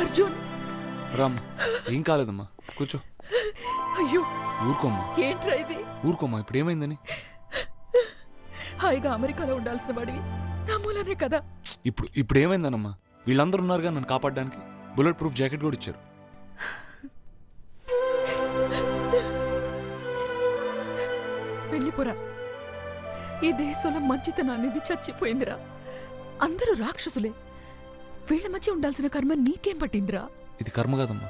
అర్జున్. రామ్ ఏం కాలేదమ్మా? కూర్చో. అయ్యో. ఊరుకోమ్మా. ఏంట్రా ఇది? ఊరుకోమ్మా ఇప్పుడు ఏమైందని? హాయిగా అమెరికాలో ఉండాల్సిన వాడివి. నా మూలనే కదా. ఇప్పుడు ఇప్పుడు ఏమైందనమ్మా? వీళ్ళందరూ ఉన్నారుగా నన్ను కాపాడడానికి? బుల్లెట్ ప్రూఫ్ జాకెట్ కూడా ఇచ్చారు. వెళ్ళిపోరా ఈ దేశంలో మంచితనాన్ని చచ్చిపోయిందిరా. అందరూ రాక్షసులే. వీళ్ళ మధ్య ఉండాల్సిన కర్మ నీకేం పట్టిందిరా? ఇది కర్మ కాదమ్మా.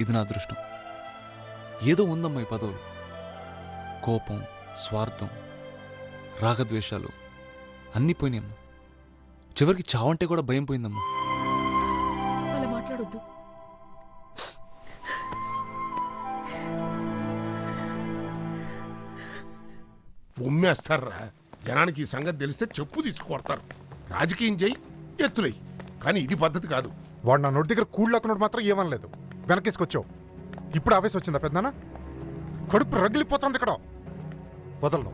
ఇది నా అదృష్టం. ఏదో ఉందమ్మా ఈ పదవులు. కోపం స్వార్థం రాగద్వేషాలు అన్నీ పోయినాయమ్మా. చివరికి చావంటే కూడా భయం పోయిందమ్మా. అలా మాట్లాడొద్దు. ఉమ్మేస్తారా? జనానికి ఈ సంగతి తెలిస్తే చెప్పు తీసుకొడతారు రాజకీయం చేయి. ఎత్తులై కానీ ఇది పద్ధతి కాదు. వాడు నా నోటి దగ్గర కూళ్ళకున్నాడు మాత్రం ఏమనలేదు. వెనకేసుకొచ్చావు. ఇప్పుడు ఆవేశం వచ్చిందా పెద్దనా కడుపు రగిలిపోతుంది ఇక్కడ. వదలను.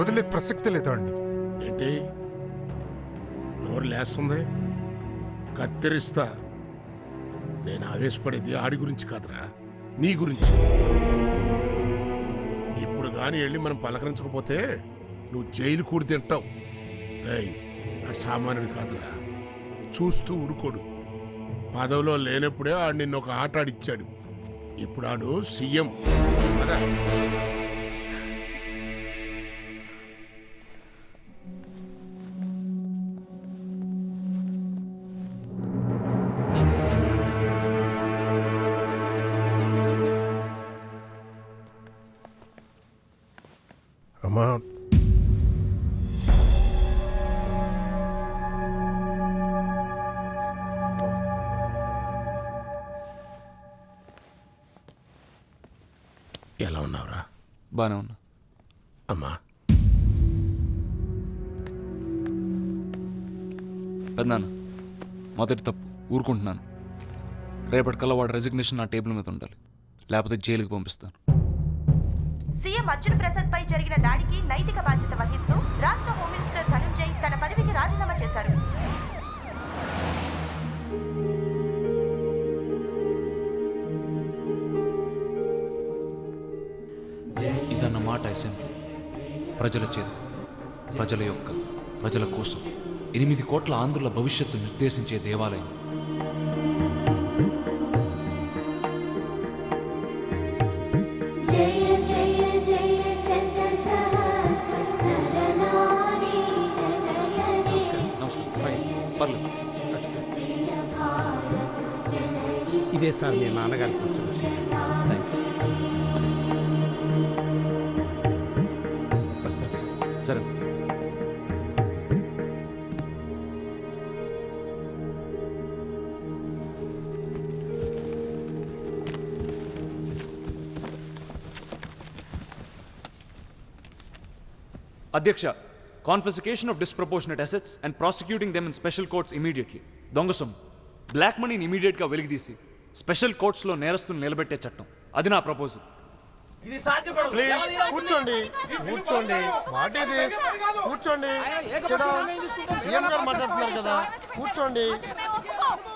వదిలే ప్రసక్తి లేదు అండి. ఏంటి? నోరు లేస్తుంది. కత్తిరిస్తా. నేను ఆవేశపడేది ఆడి గురించి కాదురా. నీ గురించి. ఇప్పుడు కానీ వెళ్ళి మనం పలకరించకపోతే నువ్వు జైలు కూడి తింటావు. రేయ్. అటు సామాన్యుడు కాదురా. చూస్తూ ఊరుకోడు. పదవిలో లేనప్పుడే ఆడు నిన్న ఒక ఆట ఆడిచ్చాడు. ఇప్పుడు ఆడు సీఎం. కదా ఎలా ఉన్నావురా? బానే ఉన్నా. అమ్మా. పెద్దనాన్న మొదటి తప్పు. ఊరుకుంటున్నాను. రేపటికల్లా వాడు రెసిగ్నేషన్ నా టేబుల్ మీద ఉండాలి. లేకపోతే జైలుకి పంపిస్తాను. సీఎం అర్జున్ ప్రసాద్ పై జరిగిన దాడికి నైతిక బాధ్యత వహిస్తూ రాష్ట్ర హోమ్ మినిస్టర్ ధనుంజయ్ తన పదవికి రాజీనామా చేశారు. అసెంబ్లీ ప్రజల చేత ప్రజల యొక్క ప్రజల కోసం. ఎనిమిది కోట్ల ఆంధ్రుల భవిష్యత్తు నిర్దేశించే దేవాలయం. ఇదే సార్ మీ నాన్నగారికి వచ్చిన థ్యాంక్స్ అధ్యక్ష confiscation of disproportionate assets and prosecuting them in special courts immediately దొంగ సొమ్ము. బ్లాక్ మనీని ఇమీడియట్గా వెలికితీసి స్పెషల్ కోర్ట్స్లో నేరస్తులు నిలబెట్టే చట్టం. అది నా ప్రపోజల్ ప్లీజ్ కూర్చోండి. కూర్చోండి. వాట్ ఇది కూర్చోండి. సీఎం గారు మాట్లాడుతున్నారు కదా. కూర్చోండి.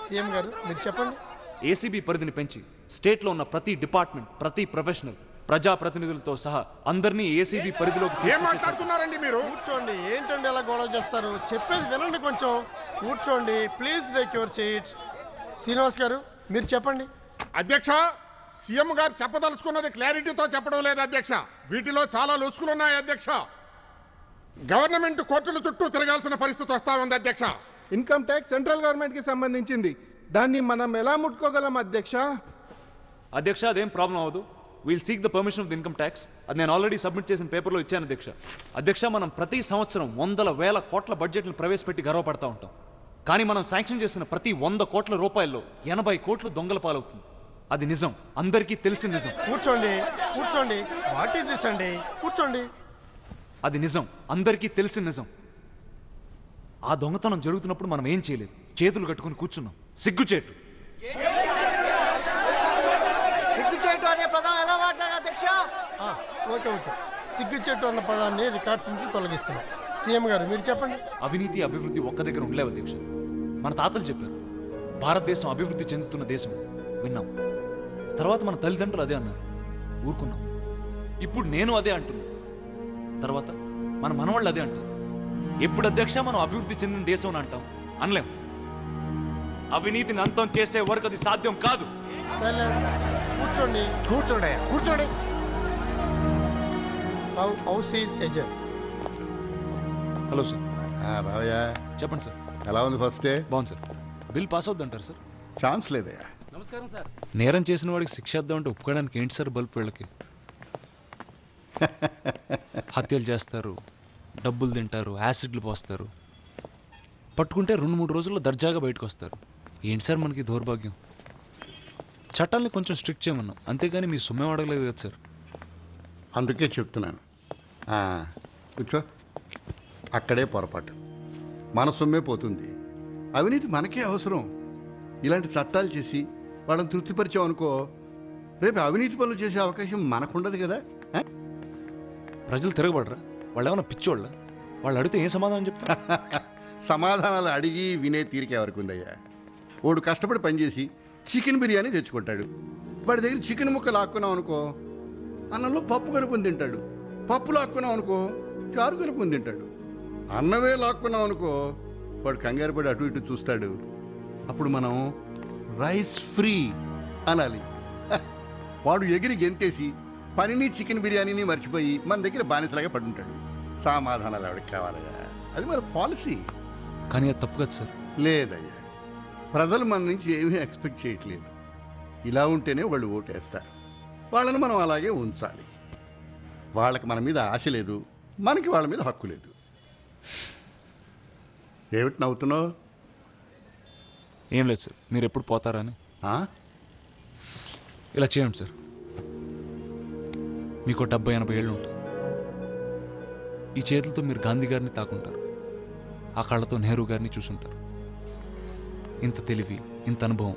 సీఎం గారు మీరు చెప్పండి. ఏసీబీ పరిధిని పెంచి స్టేట్లో ఉన్న ప్రతి డిపార్ట్మెంట్ ప్రతి ప్రొఫెషనల్ ప్రజాప్రతినిధులతో సహా అందరినీ ఏసీబీ పరిధిలోకి ఏం. మాట్లాడుతున్నారండి మీరు? కూర్చోండి ఏంటండి అలా గొడవ చేస్తారు? చెప్పేది వినండి కొంచెం. కూర్చోండి please take your seats Srinivas గారు మీరు చెప్పండి. అధ్యక్ష సీఎం గారు చెప్పదలుచుకున్నది క్లారిటీతో చెప్పడం లేదు అధ్యక్ష. వీటిలో చాలా లొసుకులు ఉన్నాయి అధ్యక్ష. గవర్నమెంట్ కోర్టుల చుట్టూ తిరగాల్సిన పరిస్థితి వస్తా ఉంది అధ్యక్ష. ఇన్కమ్ ట్యాక్స్ సెంట్రల్ గవర్నమెంట్కి సంబంధించింది. దాన్ని మనం ఎలా ముట్టుకోగలం అధ్యక్ష? అధ్యక్ష అదేం ప్రాబ్లం అవ్వదు. We'll seek the permission of the income tax అది నేను ఆల్రెడీ సబ్మిట్ చేసిన పేపర్లో ఇచ్చాను అధ్యక్ష. అధ్యక్ష మనం ప్రతి సంవత్సరం వందల వేల కోట్ల బడ్జెట్లు ప్రవేశపెట్టి గర్వపడతా ఉంటాం. కానీ మనం శాంక్షన్ చేసిన ప్రతి వంద కోట్ల రూపాయల్లో ఎనభై కోట్లు దొంగల పాలవుతుంది. అది నిజం. అందరికీ తెలిసిన నిజం. కూర్చోండి కూర్చోండి. వాట్ ఈస్ దిస్ అండి కూర్చోండి. అది నిజం. అందరికీ తెలిసిన నిజం. ఆ దొంగతనం జరుగుతున్నప్పుడు మనం ఏం చేయలేదు? చేతులు కట్టుకుని కూర్చున్నాం. సిగ్గుచేటు ఆ, ఓకే ఓకే. సిగ్గు చెట్టు అన్న పదాన్ని రికార్డ్స్ నుంచి తొలగిస్తున్నాం. సీఎం గారు మీరు చెప్పండి. అవినీతి అభివృద్ధి ఒక్క దగ్గర ఉండలేవు అధ్యక్ష. మన తాతలు చెప్పారు భారతదేశం అభివృద్ధి చెందుతున్న దేశం. విన్నాం. తర్వాత మన తల్లిదండ్రులు అదే అన్నారు. ఊరుకున్నాం. ఇప్పుడు నేను అదే అంటున్నా. తర్వాత మన మనవాళ్ళు అదే అంటారు. ఎప్పుడు అధ్యక్ష మనం అభివృద్ధి చెందిన దేశం అని అంటాం? అనలేం. అవినీతిని అంతం చేసే వరకు అది సాధ్యం కాదు. కూర్చోండి. కూర్చోండి కూర్చోండి. Now house is hello sir రావయ్యా చెప్పండి సార్ ఎలా ఉంది ఫస్ట్ డే బాగుంది సార్ బిల్ పాస్ అవుద్ది అంటారు సార్ ఛాన్స్ లేదయ్యా. నేరం చేసిన వాడికి శిక్ష ఇద్దామంటే ఒప్పుకోవడానికి ఏంటి సార్ బల్బ్ వీళ్ళకి హత్యలు చేస్తారు డబ్బులు తింటారు యాసిడ్లు పోస్తారు. పట్టుకుంటే రెండు మూడు రోజుల్లో దర్జాగా బయటకు వస్తారు. ఏంటి సార్ మనకి దౌర్భాగ్యం? చట్టాలని కొంచెం స్ట్రిక్ట్ చేయమన్నాం. అంతేగాని మీ సొమ్మే అడగలేదు కదా సార్ అందుకే చెప్తున్నాను. కూర్చో. అక్కడే పొరపాటు. మన సొమ్మే పోతుంది. అవినీతి మనకే అవసరం. ఇలాంటి చట్టాలు చేసి వాళ్ళని తృప్తిపరిచాం అనుకో రేపు అవినీతి పనులు చేసే అవకాశం మనకుండదు కదా? ప్రజలు తిరగబడరా? వాళ్ళు ఏమైనా పిచ్చోళ్ళ? వాళ్ళు అడిగితే ఏం సమాధానం చెప్తారు? సమాధానాలు అడిగి వినే తీరిక ఎవరికి ఉందయ్యా. వాడు కష్టపడి పనిచేసి చికెన్ బిర్యానీ తెచ్చుకుంటాడు. వాడి దగ్గర చికెన్ ముక్క లాక్కున్నాం అనుకో అన్నంలో పప్పు కలుపుని తింటాడు. పప్పు లాక్కున్నాం అనుకో చారు కలుపుని తింటాడు. అన్నమే లాక్కున్నాం అనుకో వాడు కంగారు పడి అటు ఇటు చూస్తాడు. అప్పుడు మనం రైస్ ఫ్రీ అనాలి. వాడు ఎగిరి గెంతేసి పనిని చికెన్ బిర్యానీని మర్చిపోయి మన దగ్గర బానిసలాగా పడుంటాడు. సమాధానాలు ఎవరికి కావాలయ్యా? అది మన పాలసీ. కానీ అది తప్పు కదా సార్. లేదయ్యా. ప్రజలు మన నుంచి ఏమీ ఎక్స్పెక్ట్ చేయట్లేదు. ఇలా ఉంటేనే వాళ్ళు ఓటేస్తారు. వాళ్ళని మనం అలాగే ఉంచాలి. వాళ్ళకి మన మీద ఆశ లేదు మనకి వాళ్ళ మీద హక్కు లేదు. ఏమిటి నవ్వుతున్నావు? ఏం లేదు సార్ మీరు ఎప్పుడు పోతారా అని ఆ? ఇలా చేయండి సార్. మీకు డెబ్బై ఎనభై ఏళ్ళు ఉంటాయి ఈ చేతులతో మీరు గాంధీ గారిని తాకుంటారు. ఆ కళ్ళతో నెహ్రూ గారిని చూసుంటారు. ఇంత తెలివి ఇంత అనుభవం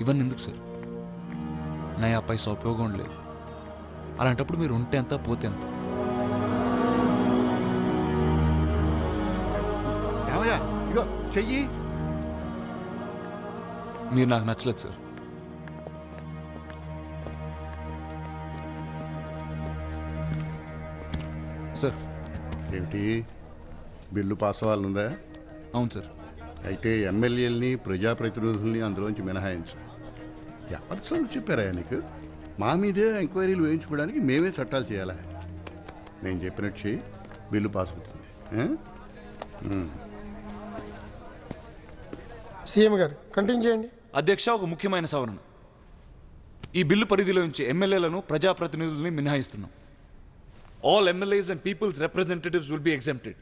ఇవన్నీ ఎందుకు సార్? నయా పైసా ఉపయోగం లేదు. అలాంటప్పుడు మీరు ఉంటే ఎంత పోతే ఎంత? ఇగో చెయ్యి. మీరు నాకు నచ్చలేదు సార్. సార్. ఏమిటి? బిల్లు పాస్ అవ్వాలనుందా? అవును సార్. అయితే ఎమ్మెల్యేలని ప్రజాప్రతినిధుల్ని అందులోంచి మినహాయించు. ఎవరు చదువు చెప్పారా నీకు? మా మీదే ఎంక్వైరీలు వేయించుకోవడానికి మేమే చట్టాలు చేయాలా? నేను చెప్పినట్టు చేయి బిల్లు పాస్ అవుతుంది? సీఎం గారు కంటిన్యూ చేయండి. అధ్యక్ష ఒక ముఖ్యమైన సవరణ. ఈ బిల్లు పరిధిలో నుంచి ఎమ్మెల్యేలను ప్రజాప్రతినిధుల్ని మినహాయిస్తున్నాం. All MLAs and peoples representatives will be exempted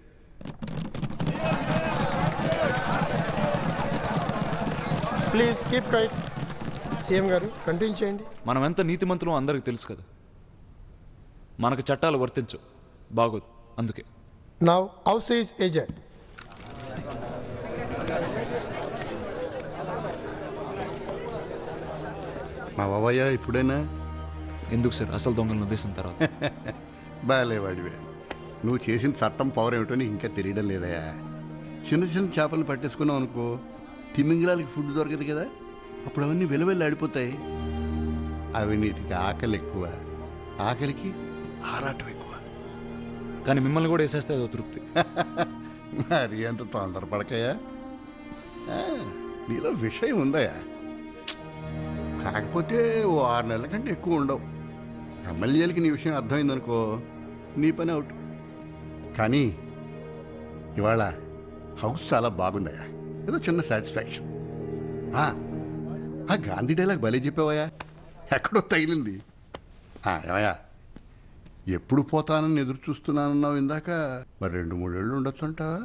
please keep quiet CM గారు కంటిన్యూ చేయండి. మనం ఎంత నీతిమంతులం అందరికి తెలుసు కదా. మనకు చట్టాలు వర్తించవు. బాగోదు. అందుకే. నౌ హౌస్ ఈజ్ ఏజెంట్ మా బాబాయ్య ఇప్పుడైనా? ఎందుకు సార్? అసలు దొంగలను ఉద్దేశం తర్వాత. బాగాలేవాడివే నువ్వు చేసిన చట్టం పవర్ ఏమిటో నీకు ఇంకా తెలియడం లేదయా చిన్న చిన్న చేపలను పట్టేసుకున్నావు అనుకో తిమ్మింగిలాలకి ఫుడ్ దొరకదు కదా. అప్పుడు అవన్నీ వెలువెల్లి ఆడిపోతాయి. అవినీతికి ఆకలి ఎక్కువ. ఆకలికి ఆరాటం ఎక్కువ. కానీ మిమ్మల్ని కూడా వేసేస్తే అదో తృప్తి. మరి అంత తొందరపడకయా నీలో విషయం ఉందయా కాకపోతే ఓ ఆరు నెలల కంటే ఎక్కువ ఉండవు. ఎమ్మెల్యేలకి నీ విషయం అర్థమైందనుకో నీ పని అవుట్. కానీ ఇవాళ హౌస్ చాలా బాగుందయ్యా. ఏదో చిన్న సాటిస్ఫాక్షన్. ఆ, గాంధీ డైలాగ్ భలే చెప్పావయ్యా. ఎక్కడో తగిలింది. ఏమయ్యా? ఎప్పుడు పోతానని ఎదురు చూస్తున్నానన్నావు ఇందాక. మరి రెండు మూడేళ్ళు ఉండొచ్చు అంటావా